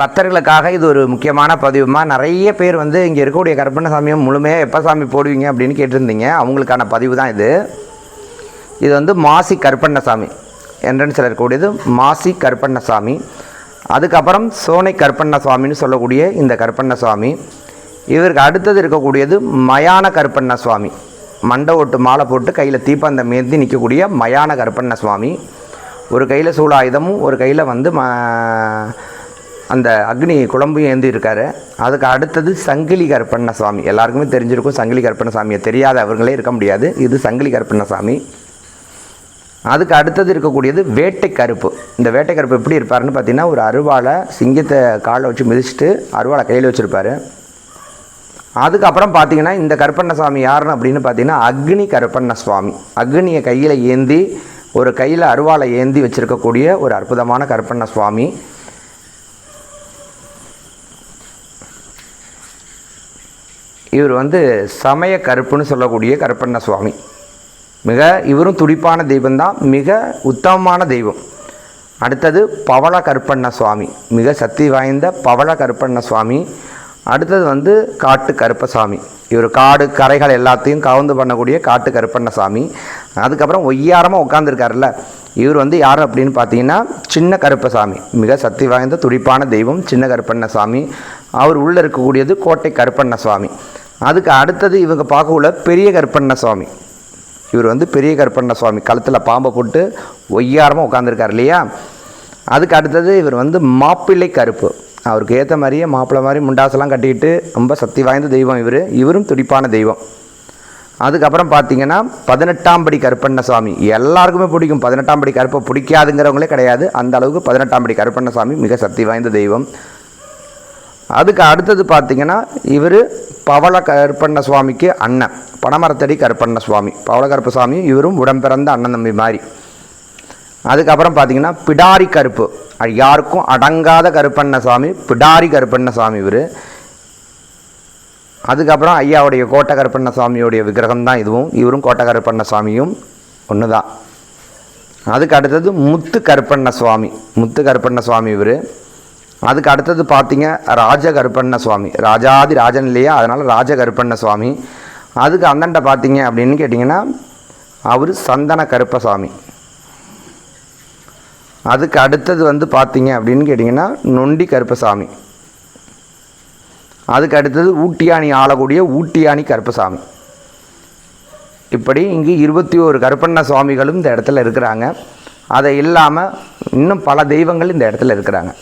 பக்தர்களுக்காக இது ஒரு முக்கியமான பதிவுமா? நிறைய பேர் வந்து இங்கே இருக்கக்கூடிய கருப்பண்ணசாமியை முழுமையாக எப்போ சாமி போடுவீங்க அப்படின்னு கேட்டிருந்தீங்க. அவங்களுக்கான பதிவு தான் இது. இது வந்து மாசி கருப்பண்ணசாமி. என்ட்ரன்ஸில் இருக்கக்கூடியது மாசி கருப்பண்ணசாமி. அதுக்கப்புறம் சோனை கருப்பண்ணசுவாமின்னு சொல்லக்கூடிய இந்த கருப்பண்ணசுவாமி இவருக்கு அடுத்தது இருக்கக்கூடியது மயான கருப்பண்ண சுவாமி மண்டை ஓட்டு மாலை போட்டு கையில் தீப்பந்தம் ஏந்தி நிற்கக்கூடிய மயான கருப்பண்ண சுவாமி ஒரு கையில் சூலாயுதமும் ஒரு கையில் வந்து ம அந்த அக்னி குழம்பும் ஏந்தி இருக்காரு. அதுக்கு அடுத்தது சங்கிலி கருப்பண்ண சுவாமி எல்லாருக்குமே தெரிஞ்சிருக்கும் சங்கிலி கருப்பண்ண சாமியை. தெரியாத அவர்களே இருக்க முடியாது. இது சங்கிலி கருப்பண்ண சாமி. அதுக்கு அடுத்தது இருக்கக்கூடியது வேட்டை கருப்பு. இந்த வேட்டை கருப்பு எப்படி இருப்பாருன்னு பார்த்தீங்கன்னா ஒரு அருவாளை சிங்கத்தை காலை வச்சு மிதிச்சுட்டு அருவாளை கையில் வச்சுருப்பாரு. அதுக்கப்புறம் பார்த்தீங்கன்னா இந்த கருப்பண்ண சுவாமி யாருன்னு அப்படின்னு பார்த்தீங்கன்னா அக்னி கருப்பண்ண சுவாமி. அக்னியை கையில் ஏந்தி ஒரு கையில் அருவாளை ஏந்தி வச்சுருக்கக்கூடிய ஒரு அற்புதமான கருப்பண்ண சுவாமி. இவர் வந்து சமய கருப்புன்னு சொல்லக்கூடிய கருப்பண்ண சுவாமி. மிக இவரும் துடிப்பான தெய்வம்தான். மிக உத்தமமான தெய்வம். அடுத்தது பவள கருப்பண்ண சுவாமி. மிக சக்தி வாய்ந்த பவள கருப்பண்ண சுவாமி. அடுத்தது வந்து காட்டு கருப்பசாமி. இவர் காடு கரைகள் எல்லாத்தையும் கவுந்து பண்ணக்கூடிய காட்டு கருப்பண்ண சாமி அதுக்கப்புறம் ஒய்யாரமாக உட்காந்துருக்காருல்ல இவர் வந்து யார் அப்படின்னு பார்த்தீங்கன்னா சின்ன கருப்பசாமி. மிக சக்தி வாய்ந்த துடிப்பான தெய்வம் சின்ன கருப்பண்ண சாமி அவர் உள்ளே இருக்கக்கூடியது கோட்டை கருப்பண்ண சுவாமி அதுக்கு அடுத்தது இவங்க பார்க்கக்குள்ள பெரிய கருப்பண்ண சுவாமி இவர் வந்து பெரிய கருப்பண்ண சுவாமி கழுத்தில் பாம்பை போட்டு ஒய்யாரமாக உட்காந்துருக்கார் இல்லையா? அதுக்கு அடுத்தது இவர் வந்து மாப்பிள்ளை கருப்பு. அவருக்கு ஏற்ற மாதிரியே மாப்பிள்ளை மாதிரி முண்டாசெல்லாம் கட்டிக்கிட்டு ரொம்ப சக்தி வாய்ந்த தெய்வம் இவர். இவரும் துடிப்பான தெய்வம். அதுக்கப்புறம் பார்த்தீங்கன்னா பதினெட்டாம் படி கருப்பண்ண சுவாமி எல்லாருக்குமே பிடிக்கும். பதினெட்டாம் படி கருப்பை பிடிக்காதுங்கிறவங்களே கிடையாது. அந்த அளவுக்கு பதினெட்டாம் படி கருப்பண்ண சுவாமி மிக சக்தி வாய்ந்த தெய்வம். அதுக்கு அடுத்தது பார்த்தீங்கன்னா இவர் பவள கருப்பண்ண சுவாமிக்கு அண்ணன். பனமரத்தடி கருப்பண்ண சுவாமி பவள சுவாமி இவரும் உடம்பிறந்த அண்ணன் தம்பி மாதிரி. அதுக்கப்புறம் பார்த்தீங்கன்னா பிடாரி கருப்பு. யாருக்கும் அடங்காத கருப்பண்ண சுவாமி பிடாரி கருப்பண்ண சுவாமி இவர். அதுக்கப்புறம் ஐயாவுடைய கோட்டை கருப்பண்ண சுவாமியுடைய விக்கிரகம் தான் இதுவும். இவரும் கோட்டை கருப்பண்ண சுவாமியும் ஒன்று தான். அதுக்கு அடுத்தது முத்து கருப்பண்ண சுவாமி முத்து கருப்பண்ண சுவாமி இவர். அதுக்கு அடுத்தது பார்த்தீங்க ராஜ கருப்பண்ண சுவாமி. ராஜாதி ராஜன் இல்லையா? அதனால் ராஜகருப்பண்ண சுவாமி. அதுக்கு அந்தண்ட பார்த்தீங்க அப்படின்னு கேட்டிங்கன்னா அவர் சந்தன கருப்பசாமி அதுக்கு அடுத்தது வந்து பார்த்தீங்க அப்படின்னு கேட்டிங்கன்னா நொண்டி கருப்பசாமி அதுக்கு அடுத்தது ஊட்டியாணி ஆளக்கூடிய ஊட்டியாணி கருப்பசாமி. இப்படி இங்கு இருபத்தி ஒரு கருப்பண்ண சுவாமிகளும் இந்த இடத்துல இருக்கிறாங்க. அதை இல்லாமல் இன்னும் பல தெய்வங்கள் இந்த இடத்துல இருக்கிறாங்க.